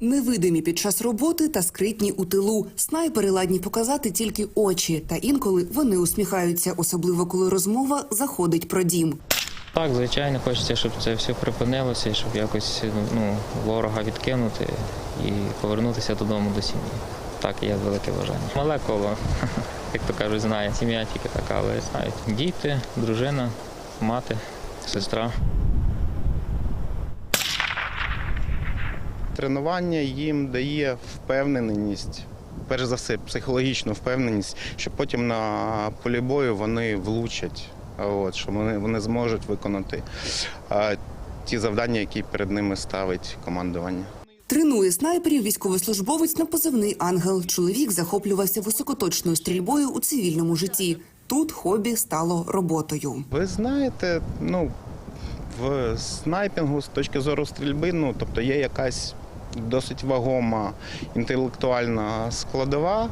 Невидимі під час роботи та скритні у тилу. Снайпери ладні показати тільки очі, та інколи вони усміхаються, особливо коли розмова заходить про дім. Так, звичайно, хочеться, щоб це все припинилося, щоб якось ну, ворога відкинути і повернутися додому до сім'ї. Так, є велике бажання. Мале коло, як то кажуть, знає. Сім'я тільки така, але знають. Діти, дружина, мати, сестра. Тренування їм дає впевненість, перш за все, психологічну впевненість, що потім на полі бою вони влучать, от, що вони, вони зможуть виконати а, ті завдання, які перед ними ставить командування. Тренує снайперів військовослужбовець на позивний ангел. Чоловік захоплювався високоточною стрільбою у цивільному житті. Тут хобі стало роботою. Ви знаєте, ну, в снайпінгу з точки зору стрільби, ну, тобто є якась досить вагома інтелектуальна складова.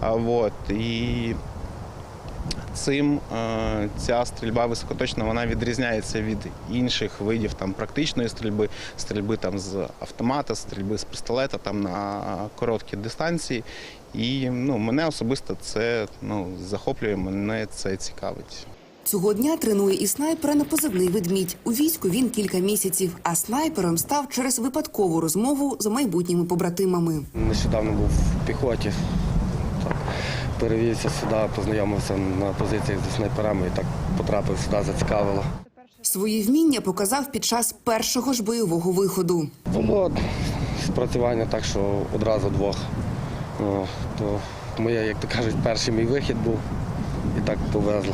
От, і цим е, ця стрільба високоточна вона відрізняється від інших видів там, практичної стрільби, стрільби там, з автомата, стрільби з пістолета там, на короткі дистанції. І ну, мене особисто це ну, захоплює, мене це цікавить. Цього дня тренує і снайпера на позивний ведмідь. У війську він кілька місяців, а снайпером став через випадкову розмову з майбутніми побратимами. Нещодавно був в піхоті. Так, перевівся сюди, познайомився на позиціях зі снайперами і так потрапив сюди, зацікавило. Свої вміння показав під час першого ж бойового виходу. Було спрацювання так, що одразу двох. О, то моє, як то кажуть, перший мій вихід був і так повезло.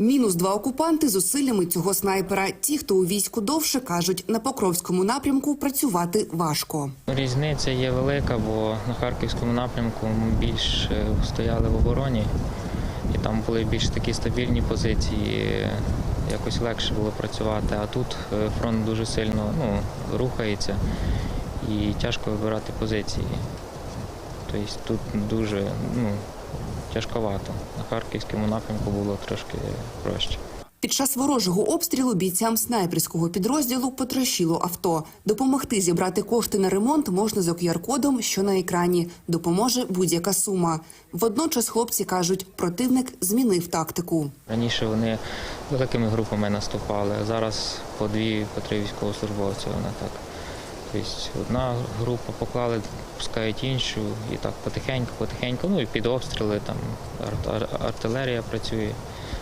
Мінус два окупанти зусиллями цього снайпера. Ті, хто у війську довше, кажуть, на Покровському напрямку працювати важко. Різниця є велика, бо на харківському напрямку ми більш е, стояли в обороні, і там були більш такі стабільні позиції. Якось легше було працювати. А тут е, фронт дуже сильно ну, рухається і тяжко вибирати позиції. Тобто тут дуже ну, тяжковато. На харківському напрямку було трошки проще. Під час ворожого обстрілу бійцям снайперського підрозділу потрощило авто. Допомогти зібрати кошти на ремонт можна за QR-кодом, що на екрані. Допоможе будь-яка сума. Водночас хлопці кажуть, противник змінив тактику. Раніше вони великими групами наступали, а зараз по дві, по три військовослужбовці вони так. Тобто одна група поклали, пускають іншу, і так потихеньку, потихеньку. Ну і під обстріли там ар- ар- артилерія працює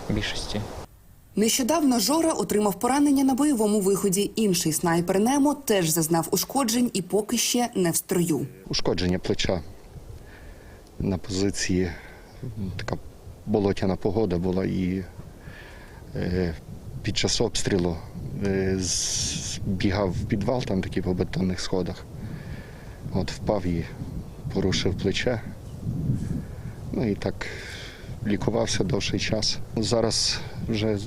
в більшості. Нещодавно Жора отримав поранення на бойовому виході. Інший снайпер Немо теж зазнав ушкоджень і поки ще не в строю. ушкодження плеча на позиції. Така болотяна погода була і е, під час обстрілу е, з- бігав в підвал, там такий по бетонних сходах. От впав і порушив плече. Ну і так лікувався довший час. Зараз вже е,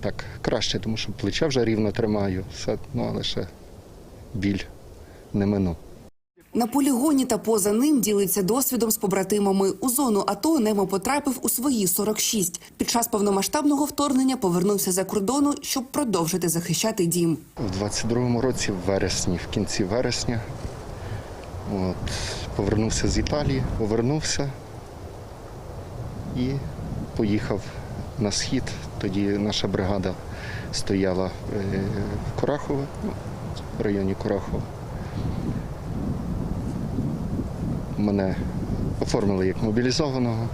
так краще, тому що плече вже рівно тримаю, все, ну але ще біль не минув. На полігоні та поза ним ділиться досвідом з побратимами. У зону АТО Немо потрапив у свої 46. Під час повномасштабного вторгнення повернувся за кордону, щоб продовжити захищати дім. У 22-му році, в вересні, в кінці вересня, от, повернувся з Італії, повернувся і поїхав на схід. Тоді наша бригада стояла е, в Курахове, ну, в районі Курахова. Мене оформили як мобілізованого.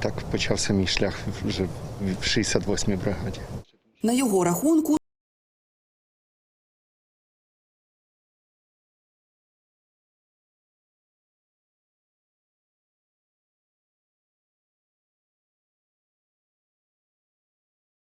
Так почався мій шлях вже в 68-й бригаді. На його рахунку